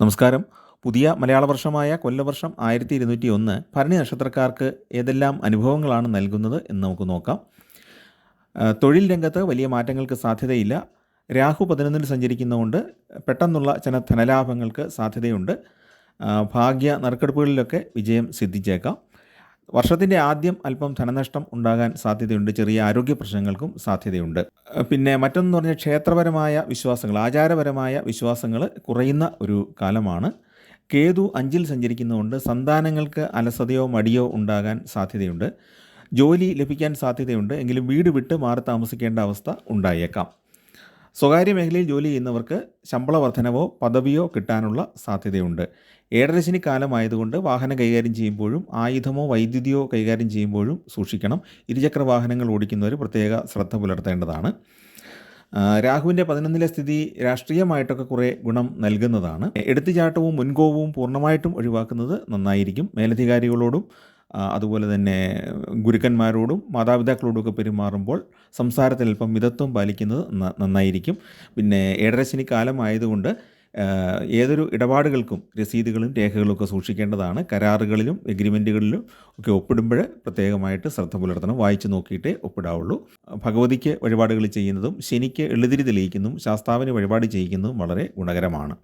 നമസ്കാരം. പുതിയ മലയാള വർഷമായ കൊല്ലവർഷം ആയിരത്തി ഇരുന്നൂറ്റി ഒന്ന് ഭരണി നക്ഷത്രക്കാർക്ക് ഏതെല്ലാം അനുഭവങ്ങളാണ് നൽകുന്നത് എന്ന് നമുക്ക് നോക്കാം. തൊഴിൽ രംഗത്ത് വലിയ മാറ്റങ്ങൾക്ക് സാധ്യതയില്ല. രാഹു പതിനൊന്നിൽ സഞ്ചരിക്കുന്നതുകൊണ്ട് പെട്ടെന്നുള്ള ചില ധനലാഭങ്ങൾക്ക് സാധ്യതയുണ്ട്. ഭാഗ്യ നറുക്കെടുപ്പുകളിലൊക്കെ വിജയം സിദ്ധിച്ചേക്കാം. വർഷത്തിന്റെ ആദ്യം അല്പം ധനനഷ്ടം ഉണ്ടാകാൻ സാധ്യതയുണ്ട്. ചെറിയ ആരോഗ്യ പ്രശ്നങ്ങൾക്കും സാധ്യതയുണ്ട്. പിന്നെ മറ്റൊന്ന് പറഞ്ഞാൽ ക്ഷേത്രപരമായ വിശ്വാസങ്ങൾ ആചാരപരമായ വിശ്വാസങ്ങൾ കുറയുന്ന ഒരു കാലമാണ്. കേതു അഞ്ചിൽ സഞ്ചരിക്കുന്നതുകൊണ്ട് സന്താനങ്ങൾക്ക് അലസതയോ മടിയോ ഉണ്ടാകാൻ സാധ്യതയുണ്ട്. ജോലി ലഭിക്കാൻ സാധ്യതയുണ്ട്. എങ്കിലും വീട് വിട്ട് മാറി താമസിക്കേണ്ട അവസ്ഥ ഉണ്ടായേക്കാം. സ്വകാര്യ മേഖലയിൽ ജോലി ചെയ്യുന്നവർക്ക് ശമ്പള വർധനവോ പദവിയോ കിട്ടാനുള്ള സാധ്യതയുണ്ട്. ഏഴരശനി കാലമായതുകൊണ്ട് വാഹനം കൈകാര്യം ചെയ്യുമ്പോഴും ആയുധമോ വൈദ്യുതിയോ കൈകാര്യം ചെയ്യുമ്പോഴും സൂക്ഷിക്കണം. ഇരുചക്ര വാഹനങ്ങൾ ഓടിക്കുന്നവർ പ്രത്യേക ശ്രദ്ധ പുലർത്തേണ്ടതാണ്. രാഹുവിന്റെ പതിനൊന്നിലെ സ്ഥിതി രാഷ്ട്രീയമായിട്ടൊക്കെ കുറേ ഗുണം നൽകുന്നതാണ്. എടുത്തുചാട്ടവും മുൻകോപവും പൂർണമായിട്ടും ഒഴിവാക്കുന്നത് നന്നായിരിക്കും. മേലധികാരികളോടും അതുപോലെ തന്നെ ഗുരുക്കന്മാരോടും മാതാപിതാക്കളോടും ഒക്കെ പെരുമാറുമ്പോൾ സംസാരത്തിൽ അല്പം മിതത്വം പാലിക്കുന്നത് നന്നായിരിക്കും. പിന്നെ ഏഴരശനി കാലമായതുകൊണ്ട് ഏതൊരു ഇടപാടുകൾക്കും രസീതുകളും രേഖകളും ഒക്കെ സൂക്ഷിക്കേണ്ടതാണ്. കരാറുകളിലും എഗ്രിമെന്റുകളിലും ഒക്കെ ഒപ്പിടുമ്പോൾ പ്രത്യേകമായിട്ട് ശ്രദ്ധ പുലർത്തണം. വായിച്ചു നോക്കിയിട്ടേ ഒപ്പിടാവുള്ളൂ. ഭഗവതിക്ക് വഴിപാടുകൾ ചെയ്യുന്നതും ശനിക്ക് എളുതിരി തെളിയിക്കുന്നതും ശാസ്താവിന് വഴിപാട് ചെയ്യിക്കുന്നതും വളരെ ഗുണകരമാണ്.